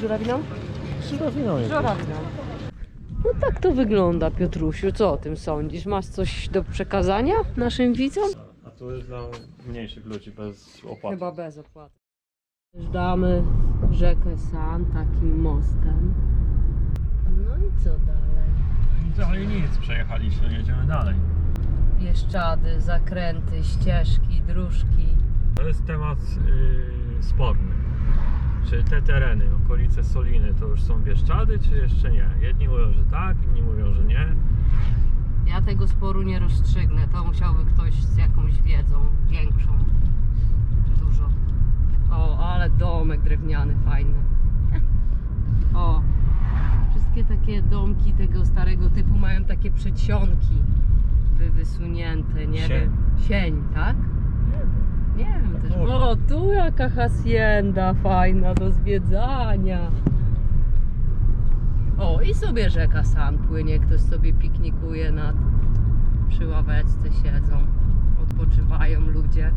żurawiną? Żurawiną jest. Żurawiną. No tak to wygląda, Piotrusiu. Co o tym sądzisz? Masz coś do przekazania naszym widzom? A to jest dla mniejszych ludzi bez opłaty. Chyba bez opłaty. Jeżdżamy rzekę San takim mostem. No i co dalej? Dalej nic, przejechaliśmy, jedziemy dalej. Bieszczady, zakręty, ścieżki, dróżki. To jest temat yy, sporny. Czy te tereny, okolice Soliny, to już są Bieszczady, czy jeszcze nie? Jedni mówią, że tak, inni mówią, że nie. Ja tego sporu nie rozstrzygnę. To musiałby ktoś z jakąś wiedzą większą. Dużo. O, ale domek drewniany, fajny. O, wszystkie takie domki tego starego typu mają takie przedsionki wy, wysunięte, nie Sień. wiem. Sień, tak? Nie wiem też. O, tu jaka hacienda fajna do zwiedzania. O, i sobie rzeka San płynie, ktoś sobie piknikuje nad przy ławeczce siedzą, odpoczywają ludzie.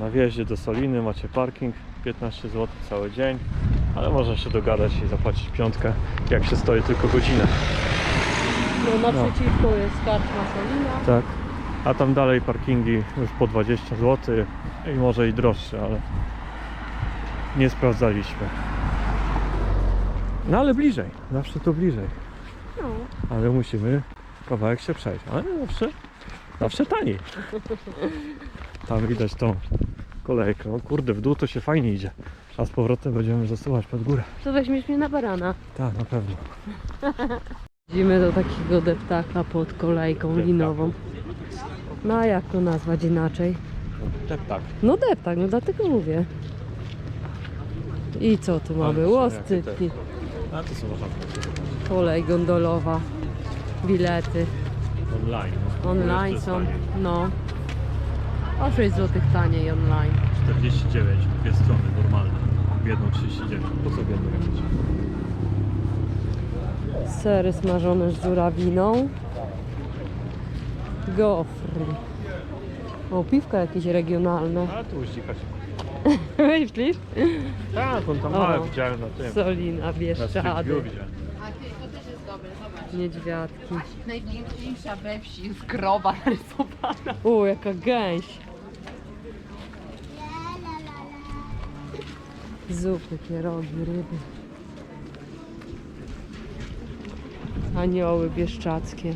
Na wjeździe do Soliny macie parking, 15 zł cały dzień, ale można się dogadać i zapłacić piątkę, jak się stoi tylko godzinę. No No. naprzeciwko jest karczma Solina. Tak. A tam dalej parkingi już po 20 zł i może i droższe, ale nie sprawdzaliśmy. No ale bliżej, zawsze to bliżej. No. Ale musimy kawałek się przejść, ale zawsze, zawsze taniej. Tam widać tą kolejkę. O kurde, w dół to się fajnie idzie. A z powrotem będziemy zasuwać pod górę. To weźmiesz mnie na barana. Tak, na pewno. Idziemy do takiego deptaka pod kolejką linową. No a jak to nazwać inaczej? Tak, tak. No deptak, no dlatego mówię. I co tu mamy? Jakie A to są kolej gondolowa, bilety. Online. no. Online są, no. O 6 zł taniej online. 49, dwie strony normalne. W jedną 39. Po co w jedną jechać? Sery smażone z żurawiną. Gofry. O, piwka jakieś regionalne. A tu uścikać. Myślisz? Tak, on tam O. małe widziałem na tym. Solina, Na Street Bieszczady, View widziałem. A to też jest dobre, zobacz. niedźwiadki. Najpiękniejsza we wsi jest krowa narysowana. O, jaka gęś. Zupy, pierogi, ryby. Anioły bieszczackie.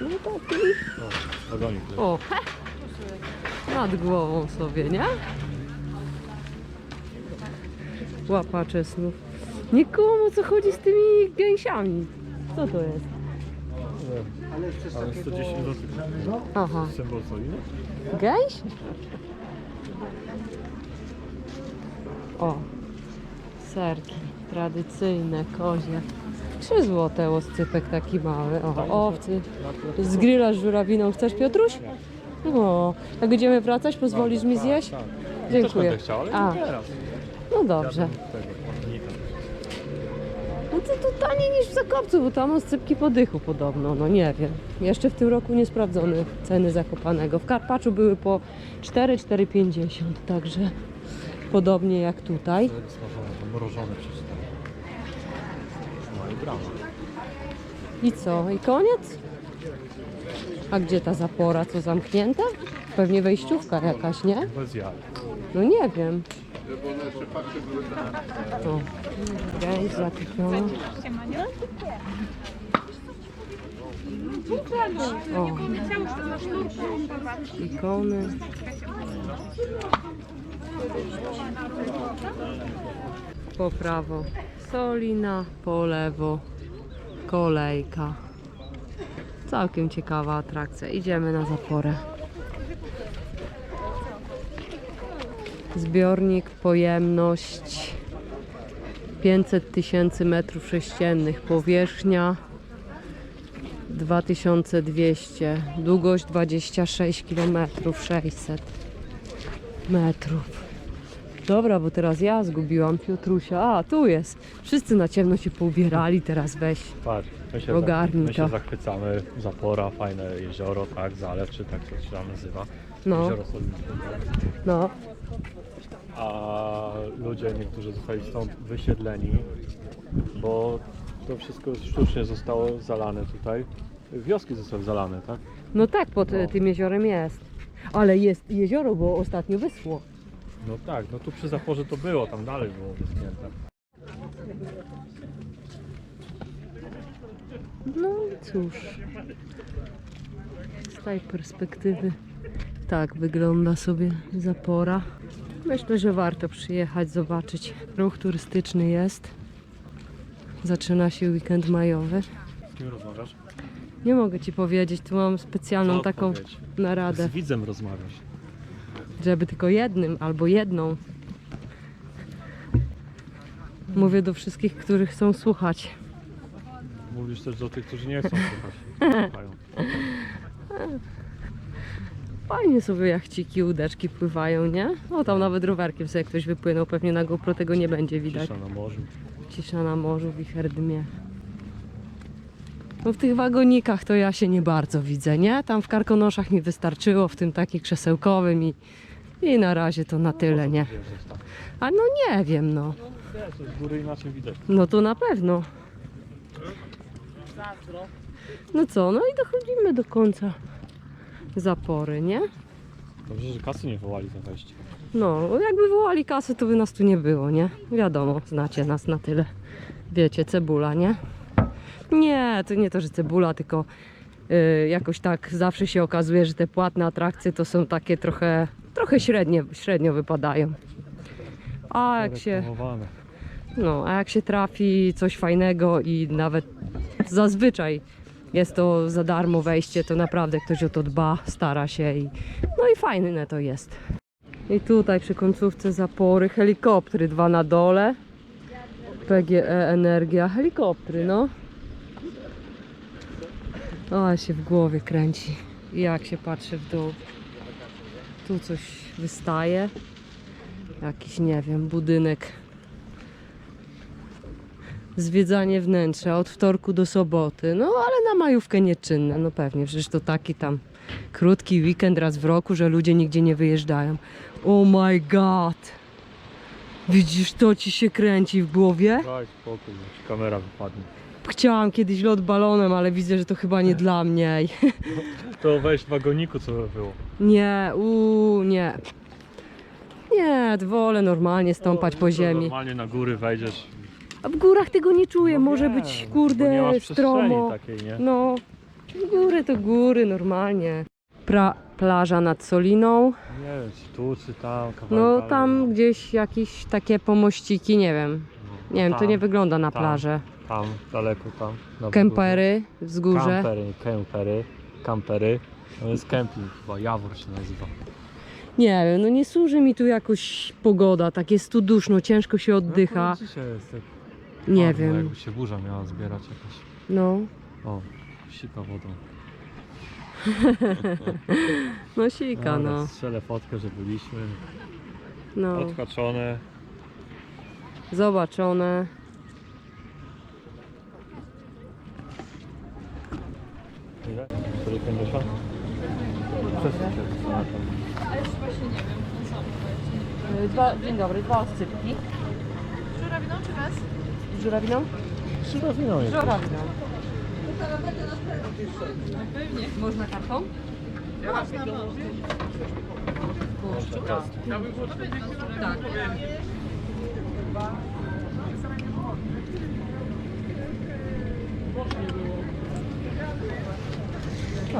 No taki. O, wagonik. O! Nad głową sobie, nie? Łapacze snów. Nie kumam o co chodzi z tymi gęsiami. Co to jest? Ale 110 zł. Aha. Symbol Soliny? Gęś? O, serki tradycyjne, kozie. 3 złote oscypek taki mały. O, owcy. Z grilla z żurawiną chcesz, Piotruś? O, jak będziemy wracać, pozwolisz mi zjeść? Tak. Dziękuję. Też będę chciał, ale A. nie teraz. No dobrze. No to, to taniej niż w Zakopcu, bo tam oscypki po dychu podobno, no nie wiem. Jeszcze w tym roku nie sprawdzone ceny Zakopanego. W Karpaczu były po 4-4,50, także podobnie jak tutaj. Mrożone przeczytałem. I co? I koniec? A gdzie ta zapora? Co zamknięta? Pewnie wejściówka jakaś, nie? Bez jaj. No nie wiem. O, gęś zakupiona. O, ikony. Po prawo Solina, po lewo kolejka. Całkiem ciekawa atrakcja. Idziemy na zaporę. Zbiornik, pojemność 500 tysięcy metrów sześciennych, powierzchnia 2200, długość 26 km 600 metrów. Dobra, bo teraz ja zgubiłam Piotrusia. A, tu jest. Wszyscy na ciemno się poubierali, teraz weź. Patrz, my się, Ogarnij my się zachwycamy. Zapora, fajne jezioro, tak, zalew, czy tak to się tam nazywa. No. Jezioro Soliny. No. a ludzie niektórzy zostali stąd wysiedleni, bo to wszystko sztucznie zostało zalane tutaj. Wioski zostały zalane, tak? No tak, pod No. tym jeziorem jest. Ale jest jezioro, bo ostatnio wyschło. No tak, no tu przy zaporze to było, tam dalej było wyschnięte. No cóż. Z tej perspektywy tak wygląda sobie zapora. Myślę, że warto przyjechać, zobaczyć. Ruch turystyczny jest. Zaczyna się weekend majowy. Z kim rozmawiasz? Nie mogę ci powiedzieć, tu mam specjalną Co taką odpowiedź? naradę, Z widzem rozmawiasz. Żeby tylko jednym albo jedną. Mówię do wszystkich, którzy chcą słuchać. Mówisz też do tych, którzy nie chcą słuchać. Słuchają. Fajnie sobie jachciki, łódeczki pływają, nie? O, tam nawet rowerkiem sobie ktoś wypłynął, pewnie na GoPro tego nie będzie widać. Cisza na morzu. Cisza na morzu, wicher dmie. No w tych wagonikach to ja się nie bardzo widzę, nie? Tam w karkonoszach mi wystarczyło, w tym takim krzesełkowym i, i na razie to na tyle, nie? A no nie wiem, no. Z góry inaczej widać. No to na pewno. No co, no i dochodzimy do końca zapory, nie? Dobrze, że kasy nie wołali za wejście. No, jakby wołali kasę, to by nas tu nie było, nie? Wiadomo, znacie nas na tyle. Wiecie, cebula, nie? Nie, to nie to, że cebula, tylko y, jakoś tak zawsze się okazuje, że te płatne atrakcje to są takie trochę, trochę średnie, średnio wypadają. A jak się, no, a jak się trafi coś fajnego i nawet zazwyczaj jest to za darmo wejście, to naprawdę ktoś o to dba, stara się i no i fajne to jest. I tutaj przy końcówce zapory helikoptery, dwa na dole. PGE Energia, helikoptery, no. O, się w głowie kręci. Jak się patrzy w dół. Tu coś wystaje. Jakiś, nie wiem, budynek. Zwiedzanie wnętrza od wtorku do soboty. No, ale na majówkę nieczynne. No pewnie, przecież to taki tam krótki weekend raz w roku, że ludzie nigdzie nie wyjeżdżają. Oh my god! Widzisz, to ci się kręci w głowie? Daj spokój, kamera wypadnie. Chciałam kiedyś lot balonem, ale widzę, że to chyba nie dla mnie. To wejść w wagoniku, co by było. Nie, uuu, nie. Nie, wolę normalnie stąpać To po ziemi. Normalnie na góry wejdziesz. A w górach tego nie czuję, No może wiem, być, bo nie kurde, masz przestrzeni stromo. takiej, nie? No, góry to góry, normalnie. Pra, plaża nad Soliną. Nie wiem, czy tu, czy tam, kawałek No dalej, tam gdzieś jakieś takie pomościki, nie wiem. no. Nie wiem, to Tam, nie wygląda na tam, plażę. Tam, daleko tam. na Kempery, wzgórze. Kampery, kempery, kampery. To jest kemping chyba, Jawor się nazywa. Nie wiem, no nie służy mi tu jakoś pogoda, tak jest tu duszno, ciężko się No, oddycha. to dzisiaj jest tak Nie wiem, Jakby się burza miała zbierać jakaś. no. O, sika wodą. No sika, Dobra, no. Strzelę fotkę, że byliśmy. no. Odhaczone. Zobaczone. Ile? 450? Przesuń się co na tam. Dwa, dzień dobry, dwa oscypki. Żurawiną czy bez? Z żurawiną? Żurawiną jest. Żurawiną. Można kartą? Kurczę, tak.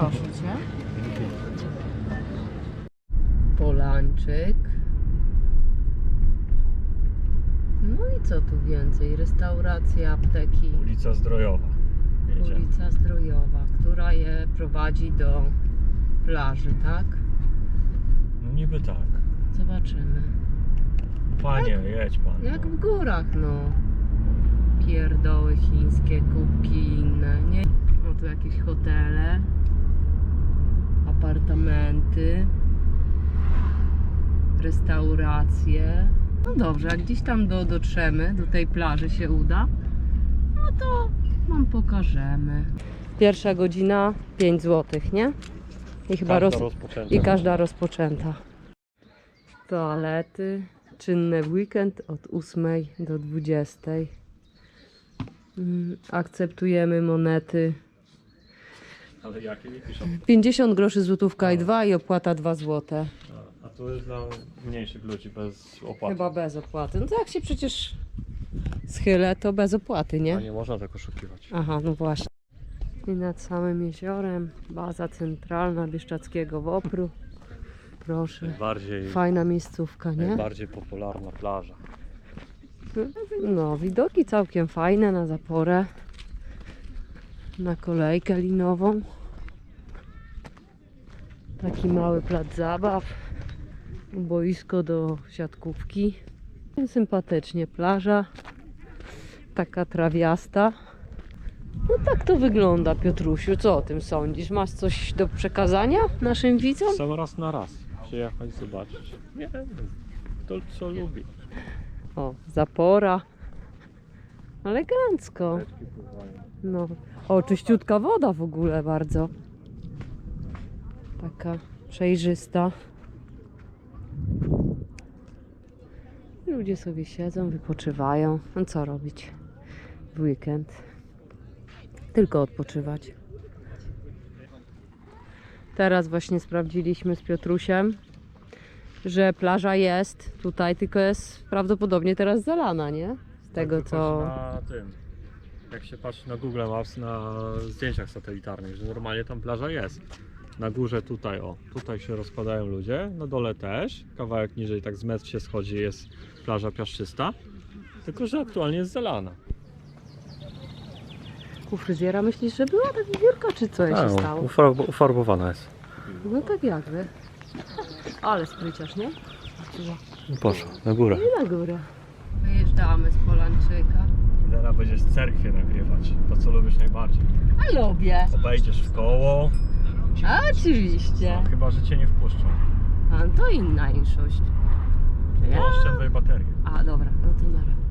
Proszę cię. Polańczyk. No i co tu więcej? Restauracje, apteki. Ulica Zdrojowa. Jedziemy. Ulica Zdrojowa, która je prowadzi do plaży, tak? No niby tak. Zobaczymy. Panie, jedź pan. Jak w górach, no. Pierdoły chińskie, kubki inne, nie? No tu jakieś hotele, apartamenty, restauracje. No dobrze, jak gdzieś tam do, dotrzemy, do tej plaży się uda, no to wam pokażemy. Pierwsza godzina 5 zł, nie? I chyba Każda roz... rozpoczęta. I każda rozpoczęta. Toalety, czynne w weekend od 8 do 20. Mm, Akceptujemy monety Ale jakie nie piszą? 50 groszy złotówka i 2 i opłata 2 złote. A tu jest dla mniejszych ludzi bez opłaty. Chyba bez opłaty. No to jak się przecież schylę, to bez opłaty, A nie? nie można tak oszukiwać. Aha, no właśnie. I nad samym jeziorem baza centralna Bieszczackiego Wopru. Proszę. Najbardziej, Fajna miejscówka, nie? najbardziej popularna plaża. No, widoki całkiem fajne na zaporę. Na kolejkę linową. Taki mały plac zabaw. Boisko do siatkówki. Sympatycznie plaża. Taka trawiasta. No tak to wygląda, Piotrusiu. Co o tym sądzisz? Masz coś do przekazania naszym widzom? Sam raz na raz przyjechać, zobaczyć. Nie wiem, to co lubi. O, zapora. Elegancko. No. O, czyściutka woda w ogóle bardzo. Taka przejrzysta. Ludzie sobie siedzą, wypoczywają. No co robić w weekend? Tylko odpoczywać. Teraz właśnie sprawdziliśmy z Piotrusiem, że plaża jest tutaj, tylko jest prawdopodobnie teraz zalana, nie? Z tego Tak co. Na tym, jak się patrzy na Google Maps, na zdjęciach satelitarnych, że normalnie tam plaża jest. Na górze tutaj, o, tutaj się rozkładają ludzie, na dole też, kawałek niżej, tak z metr się schodzi, jest plaża piaszczysta, tylko że aktualnie jest zalana. U fryzjera myślisz, że była ta biurka, czy co się stało? ufarb- ufarbowana jest. No tak jakby. Ale spryciarz, nie? Poszło, na górę. I na górę. Wyjeżdżamy z Polanczyka. Teraz będziesz cerkwie nagrywać, to co lubisz najbardziej. A lubię. Obejdziesz w koło, A oczywiście. no, chyba że cię nie wpuszczą. A to inna inszość. Ja... Oszczędzaj baterię. A dobra, no to na razie.